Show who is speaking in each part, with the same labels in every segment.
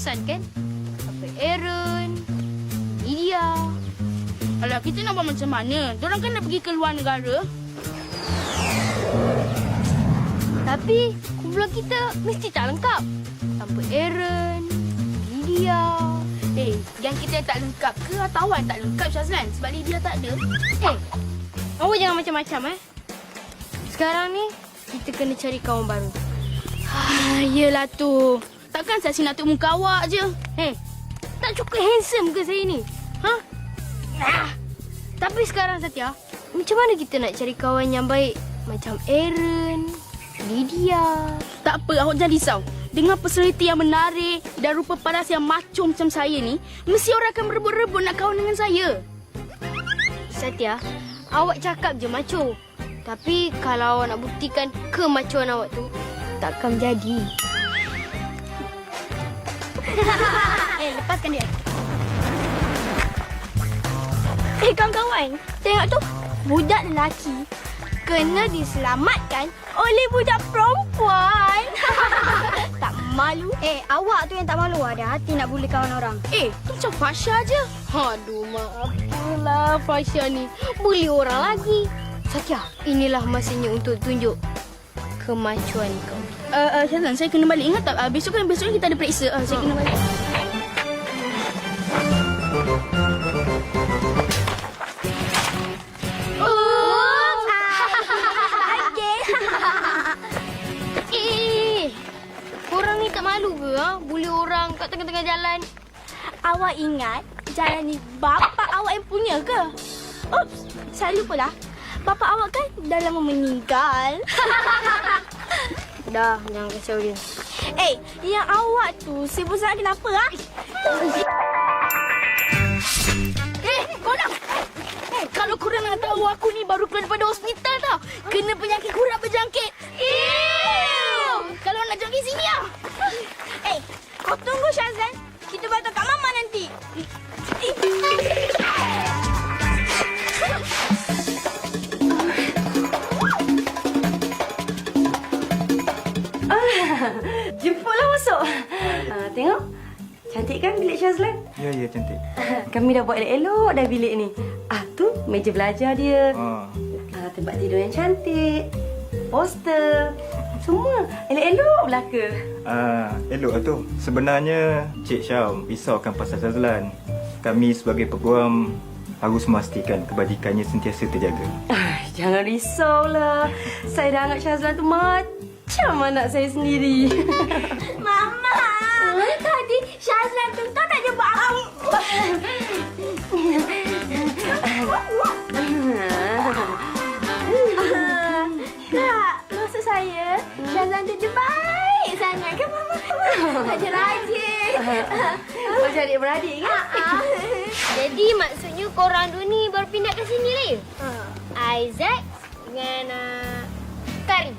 Speaker 1: bosan kan? Apa Aaron, Lydia.
Speaker 2: Alah, kita nak buat macam mana? Diorang kan nak pergi ke luar negara.
Speaker 1: Tapi kumpulan kita mesti tak lengkap. Tanpa Aaron, Lydia.
Speaker 2: Eh, yang kita tak lengkap ke atau awak yang tak lengkap Syazlan? Sebab Lydia tak ada.
Speaker 1: Eh, awak jangan macam-macam eh. Sekarang ni, kita kena cari kawan baru.
Speaker 2: Ah, yelah tu. Takkan saya nak tengok muka awak je.
Speaker 1: Eh, tak cukup handsome ke saya ni? Ha? Ah. Tapi sekarang Satya, macam mana kita nak cari kawan yang baik? Macam Aaron, Lydia.
Speaker 2: Tak apa, awak jangan risau. Dengan personaliti yang menarik dan rupa paras yang macho macam saya ni, mesti orang akan berebut-rebut nak kawan dengan saya.
Speaker 1: Satya, awak cakap je macho. Tapi kalau awak nak buktikan kemacuan awak tu, takkan jadi.
Speaker 3: Eh, lepaskan dia.
Speaker 1: Eh, kawan-kawan. Tengok tu. Budak lelaki kena diselamatkan oleh budak perempuan. tak malu.
Speaker 3: Eh, awak tu yang tak malu ada hati nak bully kawan orang.
Speaker 2: Eh, tu macam Fasha je.
Speaker 1: Aduh, maafilah Fasha ni. Bully orang lagi. Satya, inilah masanya untuk tunjuk kemacuan kau.
Speaker 2: Uh, uh, Syazlan, saya kena balik. Ingat tak? Uh, besok kan besok kita ada periksa. Uh, saya kena balik.
Speaker 1: Eh, korang ni tak malu ke ha? Bully orang kat tengah-tengah jalan?
Speaker 3: Awak ingat jalan ni bapa awak yang punya ke? Oops, saya lupa lah. Bapa awak kan dah lama meninggal.
Speaker 1: Dah, jangan kacau dia.
Speaker 3: eh, yang awak tu sibuk sangat kenapa ah?
Speaker 2: Eh, korang! Eh, kalau korang nak tahu aku ni baru keluar daripada hospital tau. Kena penyakit kurap berjangkit. Ew! Kalau nak jangkit sini lah.
Speaker 3: Eh, kau tunggu Syazlan. Kita bantu kat mama nanti.
Speaker 4: Cantik kan bilik Syazlan?
Speaker 5: Ya, ya cantik.
Speaker 4: Kami dah buat elok-elok dah bilik ni. Ah tu meja belajar dia.
Speaker 5: Ah,
Speaker 4: Ah, tempat tidur yang cantik. Poster. Semua elok-elok belaka.
Speaker 5: ah elok lah tu. Sebenarnya Cik Syam risaukan pasal Syazlan. Kami sebagai peguam harus memastikan kebajikannya sentiasa terjaga.
Speaker 4: Ah, jangan risaulah. Saya dah anggap Syazlan tu macam anak saya sendiri. Macam adik-beradik kan?
Speaker 1: Jadi maksudnya korang dua ni baru pindah ke sini lah ya? Isaac dengan uh, Karim.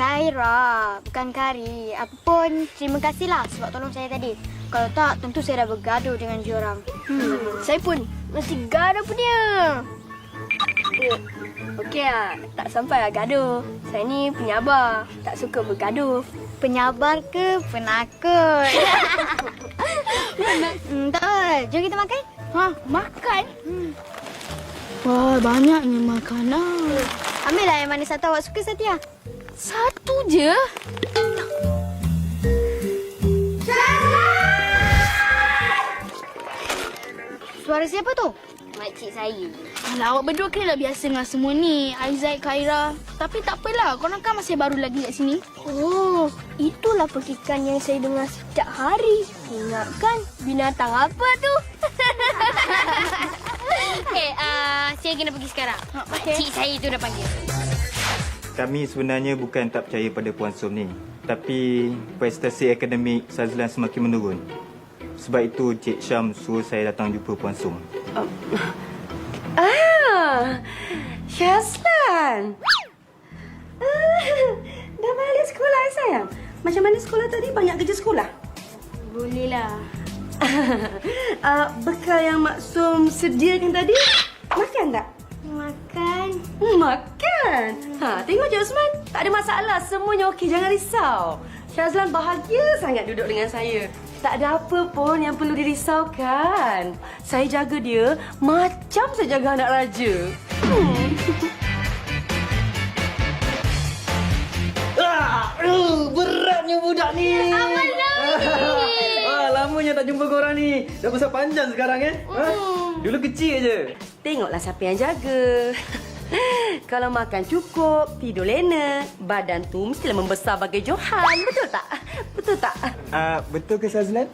Speaker 3: Kaira, bukan Kari. Aku pun terima kasihlah sebab tolong saya tadi. Kalau tak, tentu saya dah bergaduh dengan diorang.
Speaker 1: Hmm, saya pun mesti gaduh punya. Eh, Okey lah, tak sampai lah gaduh. Saya ni penyabar, tak suka bergaduh.
Speaker 3: Penyabar ke penakut?
Speaker 2: Wah, banyaknya makanan.
Speaker 3: Ambillah yang mana satu awak suka, Satya.
Speaker 2: Satu je?
Speaker 3: Suara siapa tu?
Speaker 1: Makcik saya.
Speaker 2: Alah, awak berdua kan dah biasa dengan semua ni. Aizat, Khaira. Tapi tak apalah, korang kan masih baru lagi kat sini.
Speaker 1: Oh, itulah perkikan yang saya dengar setiap hari. Ingatkan binatang apa tu? okay, uh, saya kena pergi sekarang. Makcik saya tu dah panggil.
Speaker 5: Kami sebenarnya bukan tak percaya pada Puan Som ni. Tapi prestasi akademik Syazlan semakin menurun. Sebab itu Cik Syam suruh saya datang jumpa Puan Som.
Speaker 4: Ah, Syazlan. Ah, dah balik sekolah eh, sayang? Macam mana sekolah tadi? Banyak kerja sekolah?
Speaker 1: Boleh lah.
Speaker 4: uh, bekal yang Maksum sediakan tadi, makan tak?
Speaker 1: Makan.
Speaker 4: Hmm, makan. Ha, tengok je Osman. Tak ada masalah. Semuanya okey. Jangan risau. Syazlan bahagia sangat duduk dengan saya. tak ada apa pun yang perlu dirisaukan. Saya jaga dia macam saya jaga anak raja. Hmm.
Speaker 6: Ah, uh, beratnya budak ni. Abang ah, lamanya tak jumpa korang ni. Dah besar panjang sekarang eh. Ha? Dulu kecil je.
Speaker 4: Tengoklah siapa yang jaga. Kalau makan cukup, tidur lena, badan tu mestilah membesar bagai Johan. Betul tak? Betul tak?
Speaker 5: Ah, betul ke Sazlan?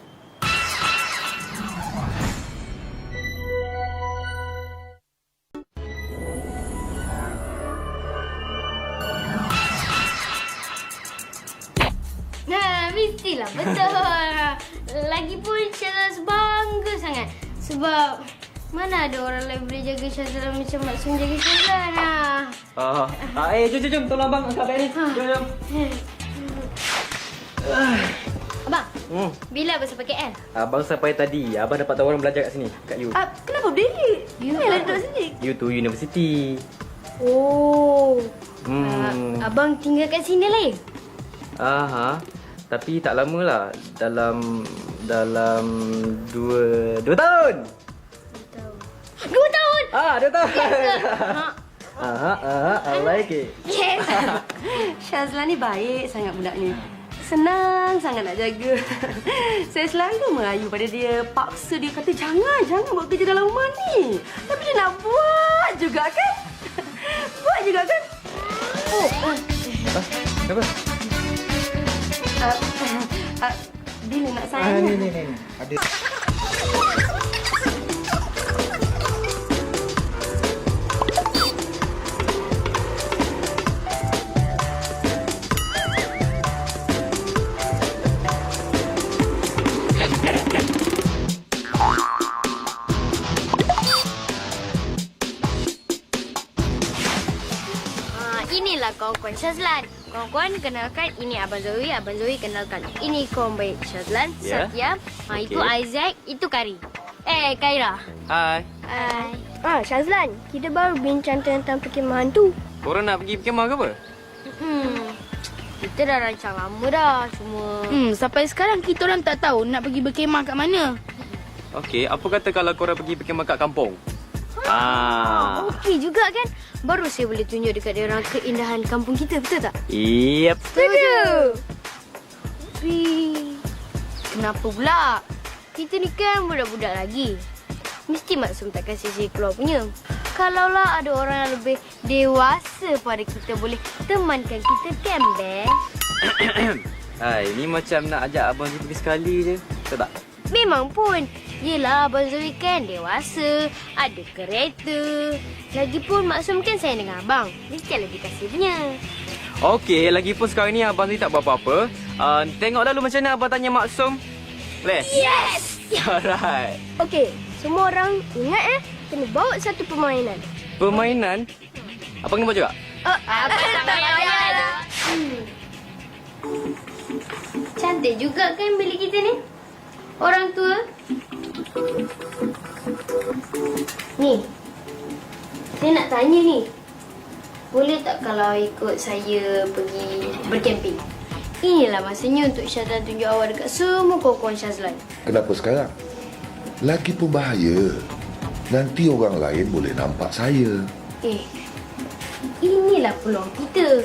Speaker 1: Lagipun Syazlan bangga sangat. Sebab mana ada orang lain boleh jaga Syazlan macam Maksum jaga Syazlan. Ah.
Speaker 6: Ah, ah eh jom jom jom tolong abang angkat beg ni. Jom jom.
Speaker 1: Abang,
Speaker 6: Hmm.
Speaker 1: bila abang sampai KL?
Speaker 6: Abang sampai tadi, abang dapat tawaran belajar kat sini, kat U.
Speaker 4: Ah, kenapa berdiri? You lah duduk sini.
Speaker 6: U tu university.
Speaker 1: Oh.
Speaker 6: Hmm.
Speaker 1: Ah, abang tinggal kat sini lah ya?
Speaker 6: Aha. Tapi tak lama lah. Dalam dalam dua dua tahun.
Speaker 1: Dua tahun!
Speaker 6: Ah, dua tahun.
Speaker 1: Ha.
Speaker 6: Aha, aha, I like it.
Speaker 1: Yes!
Speaker 4: Syazlan ni baik sangat budak ni. Senang sangat nak jaga. Saya selalu merayu pada dia. Paksa dia kata jangan, jangan buat kerja dalam rumah ni. Tapi dia nak buat juga kan? buat juga kan?
Speaker 1: Oh,
Speaker 6: Ah, kenapa?
Speaker 4: Uh, uh, uh, bila nak
Speaker 5: Ah,
Speaker 4: sayang?
Speaker 5: ni ni ni. ni. Ada
Speaker 1: Ah, inilah kawan-kawan Syazlan. Kawan-kawan kenalkan ini Abang Zoe, Abang Zoe kenalkan. Ini kawan baik Syazlan,
Speaker 6: Ya.
Speaker 1: Satya. Ha, itu
Speaker 6: Okey.
Speaker 1: Isaac, itu Kari. Eh, Kaira.
Speaker 6: Hai.
Speaker 1: Hai.
Speaker 3: Ah, Syazlan, kita baru bincang tentang perkemahan tu.
Speaker 6: Korang nak pergi berkemah ke apa?
Speaker 1: Hmm. Kita dah rancang lama dah. Cuma...
Speaker 2: Hmm, sampai sekarang kita orang tak tahu nak pergi berkemah kat mana.
Speaker 6: Okey, apa kata kalau korang pergi berkemah kat kampung? Ah.
Speaker 1: Okey juga kan? Baru saya boleh tunjuk dekat dia orang keindahan kampung kita, betul tak?
Speaker 6: Yep.
Speaker 1: Setuju. Tapi kenapa pula? Kita ni kan budak-budak lagi. Mesti maksum tak kasih saya keluar punya. Kalaulah ada orang yang lebih dewasa pada kita boleh temankan kita kan, Bang?
Speaker 6: Hai, ni macam nak ajak abang pergi sekali je. Betul tak?
Speaker 1: Memang pun. Yelah, Abang kan dewasa. Ada kereta. Lagipun maksum kan saya dengan abang. Mesti lebih kasih punya.
Speaker 6: Okey, lagipun sekarang ni abang Zee tak buat apa-apa. Uh, tengok dulu macam mana abang tanya Maksum. Boleh?
Speaker 1: Yes!
Speaker 6: Alright.
Speaker 3: Okey, semua orang ingat eh, kena bawa satu permainan.
Speaker 6: Permainan? Abang kena buat juga?
Speaker 1: Oh, apa tak payah Cantik juga kan bilik kita ni. Orang tua. Ni. Saya nak tanya ni. Boleh tak kalau ikut saya pergi berkemping? Inilah masanya untuk Syazlan tunjuk awal dekat semua kawan-kawan Syazlan.
Speaker 7: Kenapa sekarang? Lagi pun bahaya. Nanti orang lain boleh nampak saya.
Speaker 1: Eh, inilah peluang kita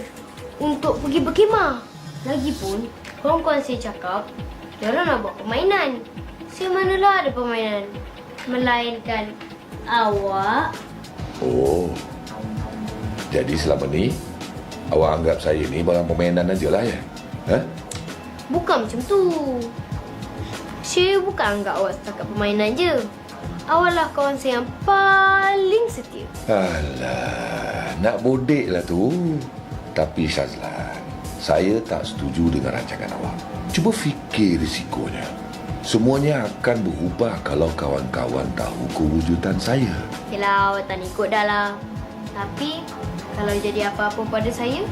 Speaker 1: untuk pergi berkemah. Lagipun, kawan-kawan saya cakap, diorang nak buat permainan. Saya manalah ada permainan. Melainkan awak.
Speaker 7: Oh. Jadi selama ni, awak anggap saya ni barang permainan aja lah ya? Ha?
Speaker 1: Bukan macam tu. Saya bukan anggap awak setakat permainan je. Awak lah kawan saya yang paling setia.
Speaker 7: Alah, nak bodek lah tu. Tapi Syazlan, saya tak setuju dengan rancangan awak. Cuba fikir risikonya. Semuanya akan berubah kalau kawan-kawan tahu kewujudan saya.
Speaker 1: Yelah, awak tak ikut dah lah. Tapi, kalau jadi apa-apa pada saya,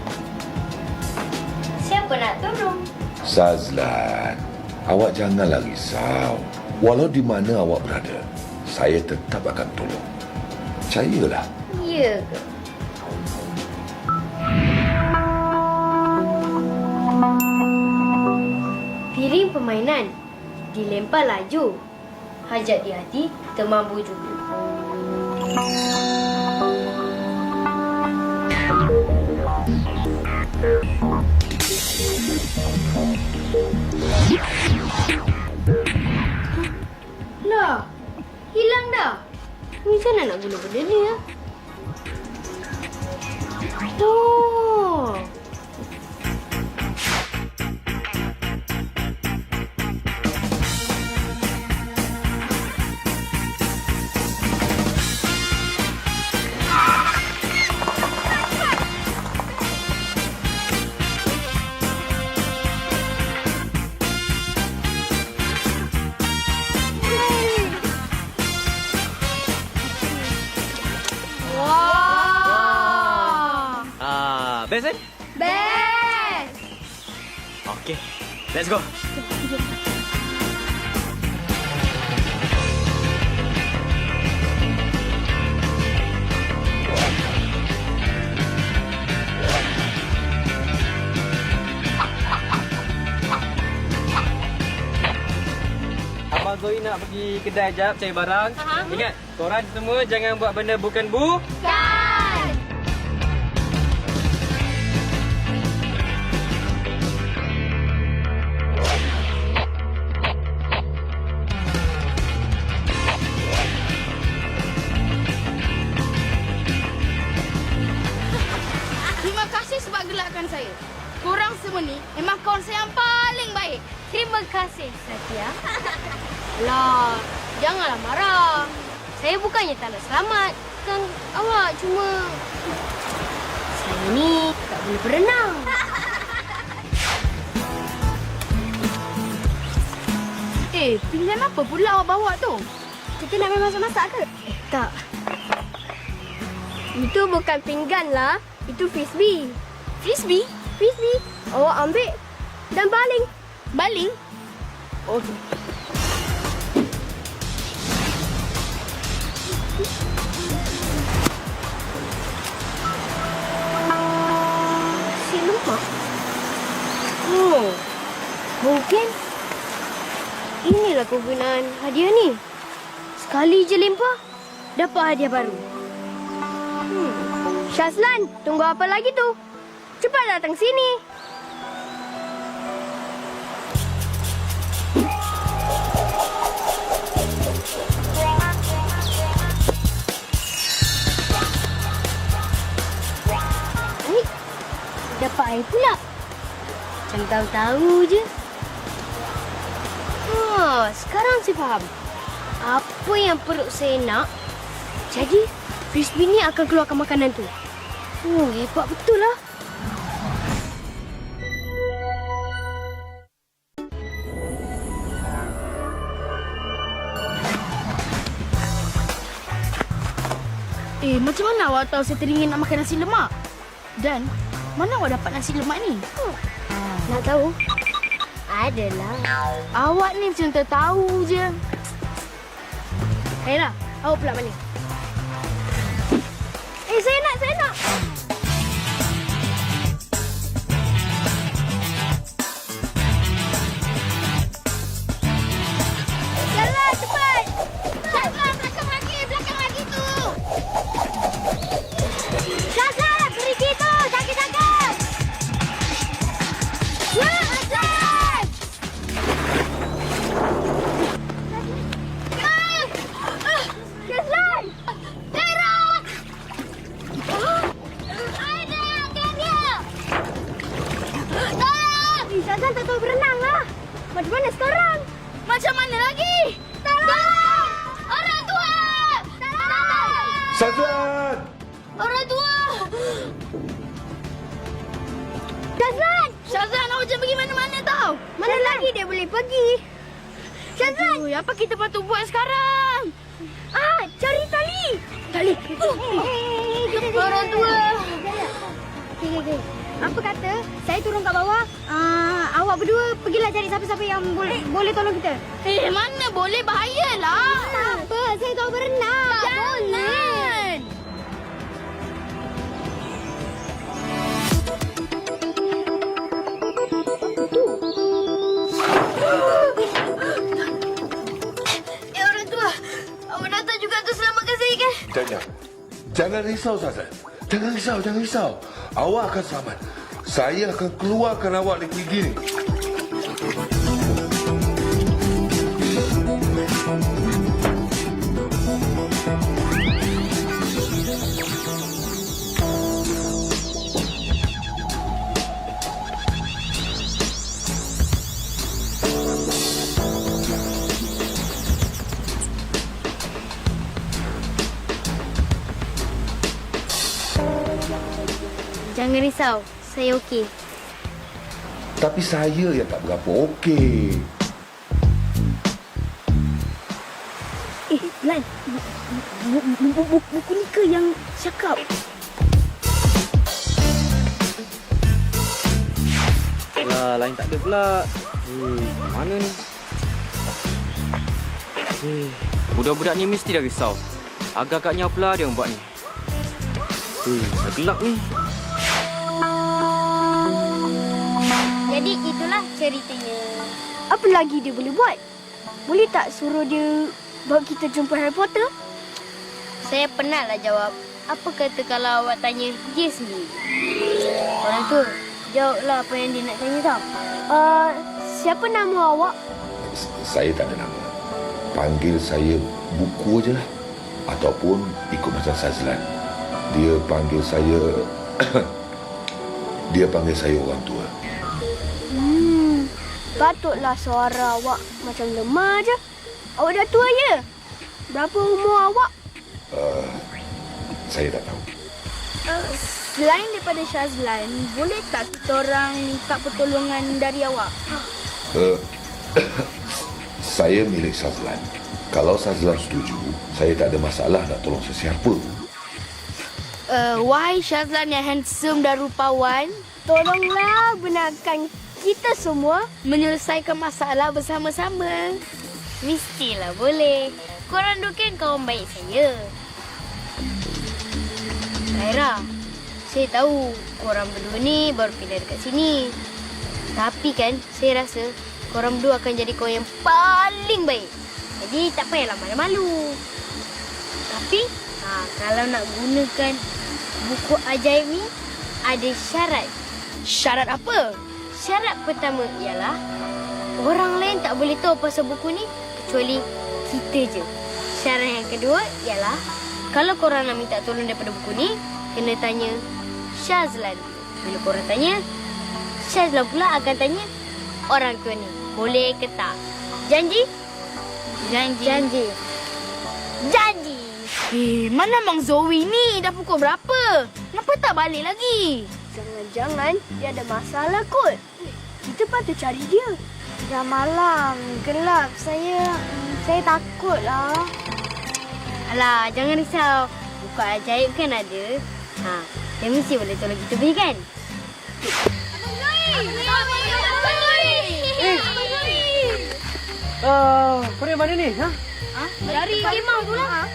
Speaker 1: siapa nak tolong?
Speaker 7: Sazlan, awak janganlah risau. Walau di mana awak berada, saya tetap akan tolong. Percayalah.
Speaker 1: Ya ke? Permainan. Dilempar laju. Hajat di hati, termampu juga. Lah, hilang dah. Macam mana nak guna benda ni ya? Oh.
Speaker 6: Best kan?
Speaker 1: Best.
Speaker 6: Okay, let's go. Abang Zoe nak pergi kedai jap cari barang. Ingat, korang semua jangan buat benda bukan bu.
Speaker 2: Terima saya. Korang semua ni memang kawan saya yang paling baik.
Speaker 1: Terima kasih, Satya. Lah, janganlah marah. Saya bukannya tak nak selamat. Kan awak cuma... Saya ni tak boleh berenang.
Speaker 2: Eh, pilihan apa pula awak bawa tu?
Speaker 3: Kita nak main masak-masak ke?
Speaker 1: Eh, tak. Itu bukan pinggan lah. Itu frisbee.
Speaker 2: Frisbee?
Speaker 1: Frisbee. Awak ambil dan baling.
Speaker 2: Baling? Okey.
Speaker 1: Si lemak. Oh, mungkin inilah kegunaan hadiah ni. Sekali je lempar, dapat hadiah baru. Hmm. Syazlan, tunggu apa lagi tu? Cepat datang sini. Ni, dapat air pula. Macam tahu-tahu je. Ha, sekarang saya faham. Apa yang perut saya nak, jadi frisbee ni akan keluarkan makanan tu. Oh, hebat betul lah.
Speaker 2: Eh, macam mana awak tahu saya teringin nak makan nasi lemak? Dan, mana awak dapat nasi lemak ni?
Speaker 1: Nak tahu? Adalah.
Speaker 2: Awak ni macam tahu je.
Speaker 1: Ayolah, awak pula mana? cari siapa-siapa yang boleh boleh tolong kita.
Speaker 2: Eh, mana boleh bahayalah.
Speaker 1: Tak apa, saya tahu berenang.
Speaker 2: Tak Jangan. boleh. Eh, orang tua.
Speaker 1: Awak datang juga untuk selamatkan saya, kan?
Speaker 7: Jangan. Jangan risau, Sazan. Jangan risau, jangan risau. Awak akan selamat. Saya akan keluarkan awak dari gigi ini.
Speaker 1: Jangan risau, saya okey.
Speaker 7: Tapi saya yang tak berapa okey.
Speaker 3: Eh, Lan. bu- bu- bu- bu- Buku ni ke yang cakap?
Speaker 6: Lah, lain tak ada pula. Eh, mana ni? Eh, budak-budak ni mesti dah risau. Agak-agaknya pula dia yang buat ni. Dah gelap ni.
Speaker 1: Ceritanya.
Speaker 3: Apa lagi dia boleh buat? Boleh tak suruh dia bawa kita jumpa Harry Potter?
Speaker 1: Saya penatlah jawab. Apa kata kalau awak tanya dia sendiri? Orang tu, jawablah apa yang dia nak tanya tau.
Speaker 3: Uh, siapa nama awak?
Speaker 7: Saya tak ada nama. Panggil saya buku je lah. Ataupun ikut macam Sazlan. Dia panggil saya... dia panggil saya orang tua.
Speaker 3: Patutlah suara awak macam lemah je. Awak dah tua ya? Berapa umur awak?
Speaker 7: Uh, saya tak tahu.
Speaker 3: Uh, selain daripada Syazlan, boleh tak kita orang minta pertolongan dari awak?
Speaker 7: Uh, saya milik Sazlan. Kalau Sazlan setuju, saya tak ada masalah nak tolong sesiapa.
Speaker 2: Uh, wahai Syazlan yang handsome dan rupawan,
Speaker 3: Tolonglah benarkan kita semua
Speaker 2: menyelesaikan masalah bersama-sama.
Speaker 1: Mestilah boleh. Korang dua kan kawan baik saya. Zaira, saya tahu korang berdua ni baru pindah dekat sini. Tapi kan, saya rasa korang berdua akan jadi kawan yang paling baik. Jadi tak payahlah malu-malu. Tapi, ha, kalau nak gunakan buku ajaib ni, ada syarat.
Speaker 2: Syarat apa?
Speaker 1: Syarat pertama ialah orang lain tak boleh tahu pasal buku ni kecuali kita je. Syarat yang kedua ialah kalau korang nak minta tolong daripada buku ni, kena tanya Syazlan. Bila korang tanya, Syazlan pula akan tanya orang tua ni. Boleh ke tak? Janji? Janji. Janji. Janji.
Speaker 2: Eh, mana Mang Zoe ni? Dah pukul berapa? Kenapa tak balik lagi?
Speaker 3: Jangan-jangan dia ada masalah kot. Kita patut cari dia. Dah malam, gelap. Saya saya takut lah.
Speaker 1: Alah, jangan risau. Buku ajaib kan ada. Ha, dia mesti boleh tolong kita beli kan?
Speaker 6: Ah, kau dari mana ni? Ha?
Speaker 1: Dari kemah pula.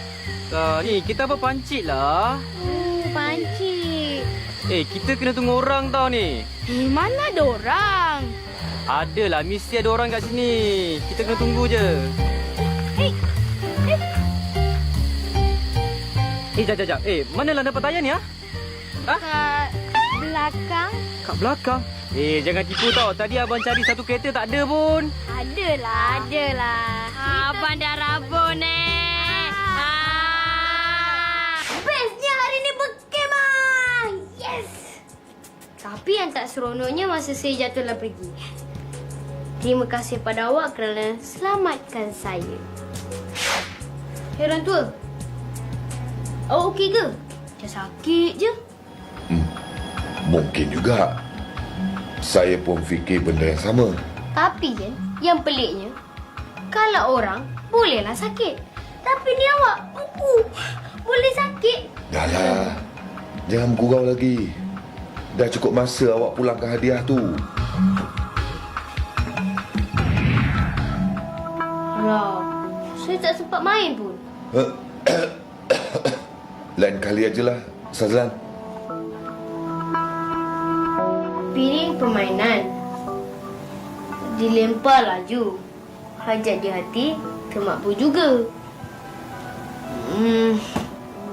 Speaker 6: Ah, ni kita apa pancit lah.
Speaker 1: Oh, pancit.
Speaker 6: Eh, kita kena tunggu orang tau ni.
Speaker 2: Eh, mana ada orang?
Speaker 6: Adalah, mesti ada orang kat sini. Kita kena tunggu je. Eh, jap, jap, jap. Eh, mana lah dapat tayar ni, ha?
Speaker 3: Kat belakang
Speaker 6: Kat belakang. Eh, jangan tipu tau. Tadi abang cari satu kereta tak ada pun.
Speaker 3: adalah.
Speaker 1: Adalah. Ha, abang dah rabun Tapi yang tak seronoknya masa saya jatuhlah pergi. Terima kasih pada awak kerana selamatkan saya. Hei orang tua. Awak okey ke? Macam sakit je.
Speaker 7: Mungkin juga. Saya pun fikir benda yang sama.
Speaker 1: Tapi je, yang peliknya, kalau orang bolehlah sakit. Tapi ni awak, buku, boleh sakit.
Speaker 7: Dah lah. Jangan gurau lagi. Dah cukup masa awak pulangkan hadiah tu.
Speaker 1: Alah, saya tak sempat main pun.
Speaker 7: Lain kali ajalah, Sazlan.
Speaker 1: Piring permainan. Dilempar laju. Hajat di hati, termakbul juga. Hmm,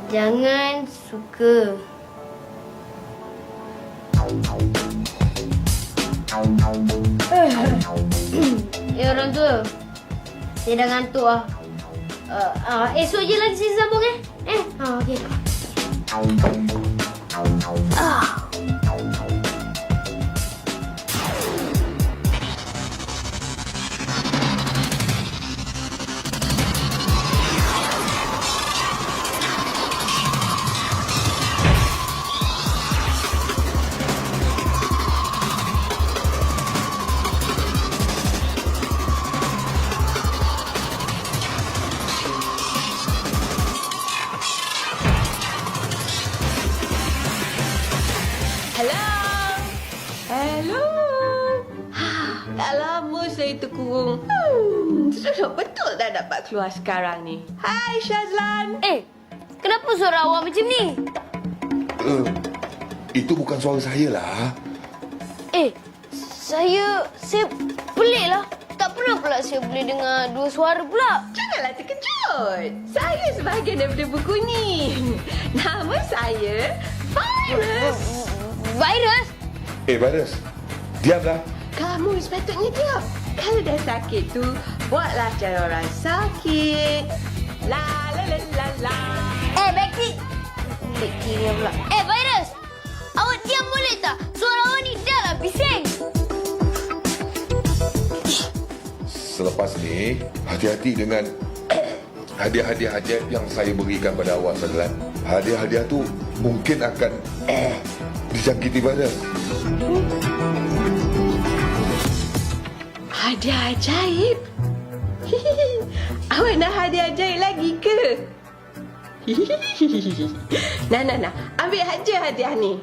Speaker 1: Jangan suka. Eh orang tua. Saya dah ngantuk ah. Uh, uh, esok je lagi saya sambung eh. Eh, ha okey.
Speaker 8: Hello. Hmm, susah betul tak dapat keluar sekarang ni. Hai Syazlan.
Speaker 1: Eh, kenapa suara awak macam ni?
Speaker 7: Eh, itu bukan suara saya lah.
Speaker 1: Eh, saya saya pelik lah. Tak pernah pula saya boleh dengar dua suara pula.
Speaker 8: Janganlah terkejut. Saya sebahagian daripada buku ni. Nama saya Virus.
Speaker 1: Virus?
Speaker 7: Eh, Virus. Diamlah.
Speaker 8: Kamu sepatutnya diam. Kalau dah sakit tu, buatlah cara orang sakit. La la la la la.
Speaker 1: Eh, Becky. Becky pula. Eh, Virus. Awak diam boleh tak? Suara awak ni dah lah bising.
Speaker 7: Selepas ni, hati-hati dengan hadiah-hadiah ajaib yang saya berikan pada awak, Syazlan. Hadiah-hadiah tu mungkin akan dijangkiti virus.
Speaker 8: Hadiah ajaib. Awak nak hadiah ajaib lagi ke? nah, nah, nah. Ambil aja hadiah ni.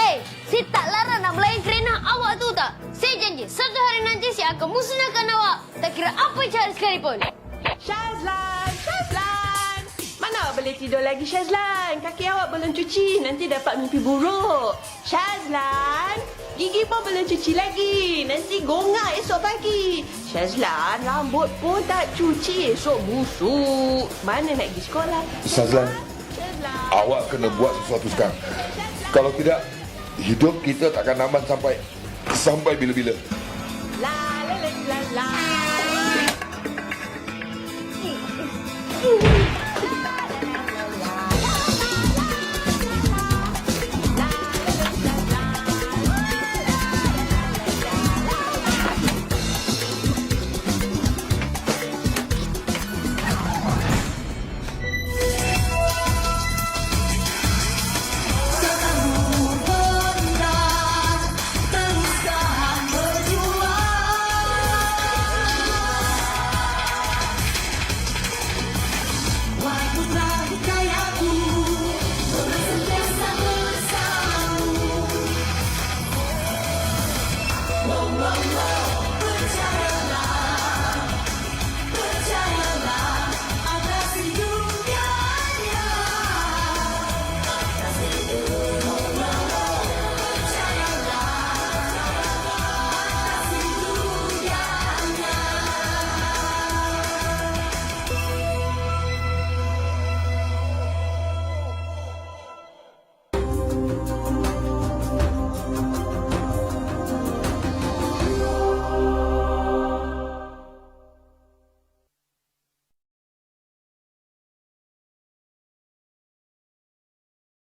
Speaker 1: Eh, saya tak larang nak melayan kerana awak tu tak. Saya janji, satu hari nanti saya akan musnahkan awak. Tak kira apa cara sekalipun.
Speaker 8: Syazlan, Syazlan. Mana awak boleh tidur lagi, Syazlan? Kaki awak belum cuci, nanti dapat mimpi buruk. Syazlan, gigi pun belum cuci lagi. Nanti gongak esok pagi. Syazlan, rambut pun tak cuci, esok busuk. Mana nak pergi sekolah?
Speaker 7: Syazlan,
Speaker 8: Syazlan.
Speaker 7: awak kena buat sesuatu sekarang. Kalau tidak, hidup kita takkan aman sampai sampai bila-bila.
Speaker 8: La la la la la.